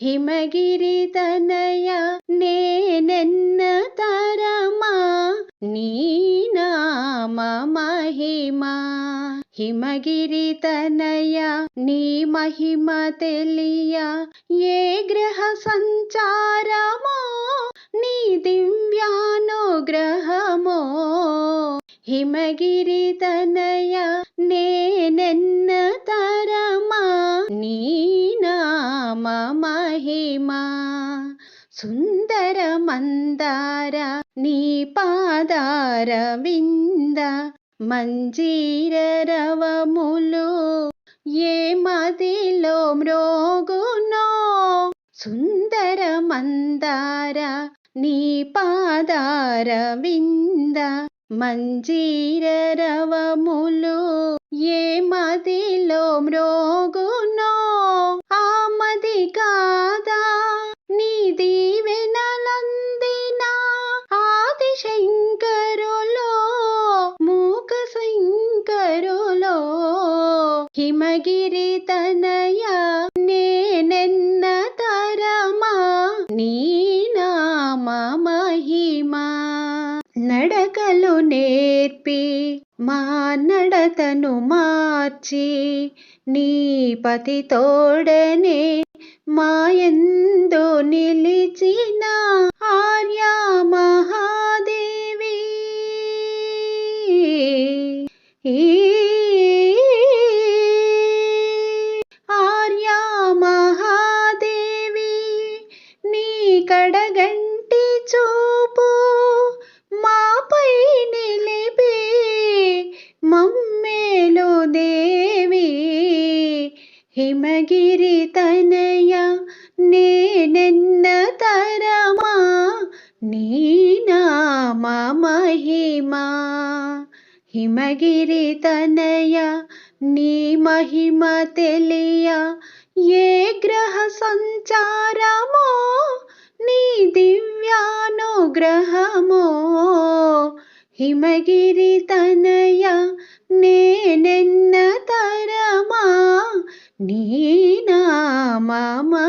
హిమగిరి తనయ నేనెన్న తరమా నీ నామ మహిమా హిమగిరి తనయ నీ మహిమ తెలియ ఏ గ్రహ సంచారమో నీ దివ్యానుగ్రహమో హిమగిరి తనయ నేనెన్న తరమా నీ నామ మహిమా సుందర మందార నీ పాదార వింద మంజీర రవములు ఏ మదిలో మ్రోగునో సుందర మందార నీ పాదార వింద మంజీర రవములు ఏ మదిలో మ్రోగు హిమగిరి తనయా నేనెన్న తరమా నీ నామ మహిమా. నడకలు నేర్పి మా నడతను మార్చి నీ పతి తోడనే మాయందు హిమగిరి తనయ నేనెన్న తరమా నీ నామ మహిమా హిమగిరి తనయ నీ మహిమ తెలియ ఏ గ్రహ సంచారమో నీ దివ్యానుగ్రహమో హిమగిరి తన mama